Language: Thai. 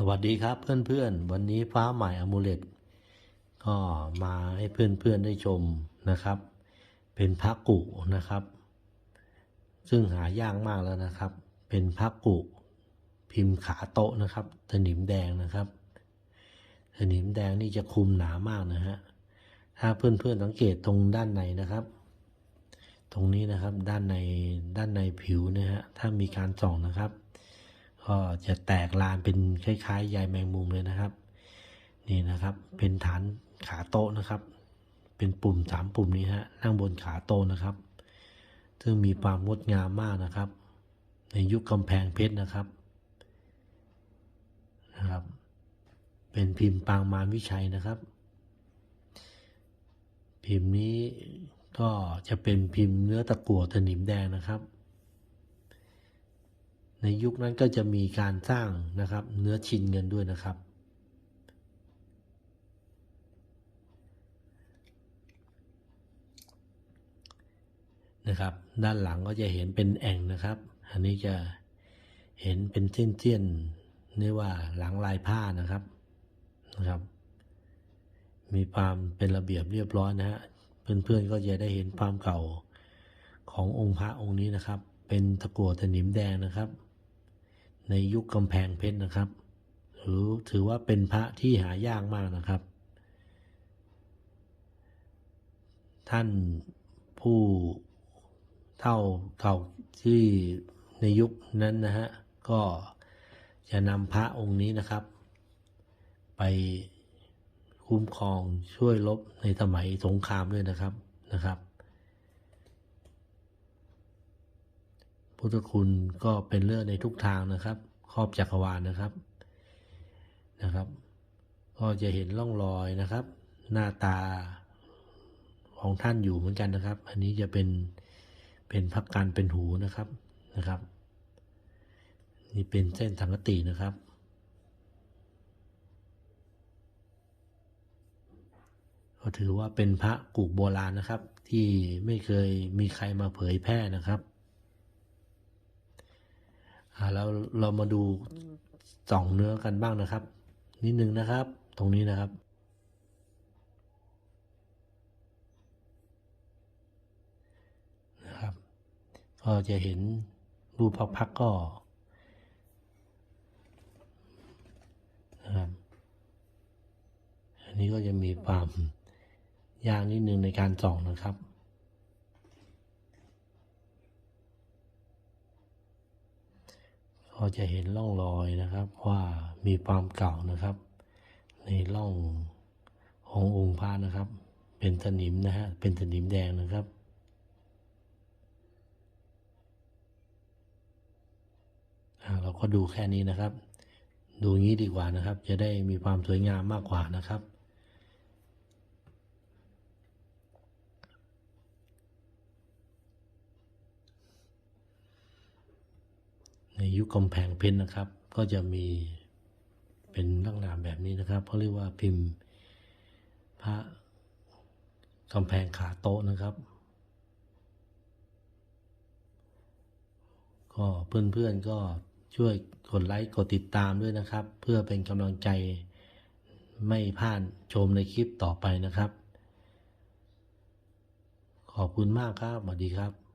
สวัสดีครับเพื่อนๆ วันนี้ฟ้าใหม่อมูเลตก็มาให้เพื่อนๆได้ชมนะครับ เป็นพระกุนะครับ ซึ่งหายากมากแล้วนะครับ เป็นพระกุพิมพ์ขาโต๊ะนะครับสนิมแดงนะครับสนิมแดงนี่จะคุมหนามากนะฮะถ้าเพื่อนๆสังเกตตรงด้านในนะครับ ตรงนี้นะครับด้านในด้านในผิวนะฮะถ้ามีการส่องนะครับ ก็จะแตกลานเป็นคล้ายๆใยแมงมุมเลยนะครับ นี่นะครับ เป็นฐานขาโต๊ะนะครับ เป็นปุ่มสามปุ่มนี้ฮะนั่งบนขาโต๊ะนะครับ ซึ่งมีความงดงามมากนะครับ ในยุคกำแพงเพชรนะครับนะครับ เป็นพิมพ์ปางมารวิชัยนะครับ พิมพ์นี้ก็จะเป็นพิมพ์เนื้อตะกั่วสนิมแดงนะครับ ในยุคนั้นก็จะมีการสร้างนะครับเนื้อชินเงินด้วยนะครับ นะครับ ด้านหลังก็จะเห็นเป็นแอ่งนะครับ อันนี้จะเห็นเป็นเส้นๆเรียกว่าหลังลายผ้านะครับนะครับ มีความเป็นระเบียบเรียบร้อยนะฮะเพื่อนๆก็จะได้เห็นความเก่าขององค์พระองค์นี้นะครับ เป็นตะกั่วสนิมแดงนะครับ ในยุคกำแพงเพชรนะครับหรือถือว่าเป็นพระที่หายากมากนะครับ ท่านผู้เท่าเก่าที่ในยุคนั้นนะฮะก็จะนำพระองค์นี้นะครับ ไปคุ้มครองช่วยรบในสมัยสงครามด้วยนะครับนะครับ พุทธคุณก็เป็นเรื่องในทุกทางนะครับ ครอบจักรวาลนะครับนะครับ ก็จะเห็นร่องรอยนะครับ หน้าตาของท่านอยู่เหมือนกันนะครับ อันนี้จะเป็นเป็นพักการเป็นหูนะครับนะครับ นี่เป็นเส้นสังกตินะครับก็ถือว่าเป็นพระกุกโบราณนะครับ ที่ไม่เคยมีใครมาเผยแพร่นะครับ อ่าแล้วเรามาดูส่องเนื้อกันบ้างนะครับ นิดนึงนะครับ ตรงนี้นะครับนะครับก็จะเห็นรูปพักๆก็นะครับอันนี้ก็จะมีความยากนิดนึงในการส่องนะครับ ก็จะเห็นร่องรอยนะครับว่ามีความเก่านะครับ ในร่องขององค์พระนะครับ เป็นสนิมนะฮะเป็นสนิมแดงนะครับอ่าเราก็ดูแค่นี้นะครับ ดูงี้ดีกว่านะครับ จะได้มีความสวยงามมากกว่านะครับ ยุคกำแพงเพชรนะครับ ก็จะมีเป็นลักษณะแบบนี้นะครับเขาเรียกว่าพิมพ์พระกำแพงขาโต๊ะนะครับ ก็เพื่อนๆก็ช่วยกดไลค์กดติดตามด้วยนะครับ เพื่อเป็นกำลังใจไม่พลาดชมในคลิปต่อไปนะครับ ขอบคุณมากครับสวัสดีครับ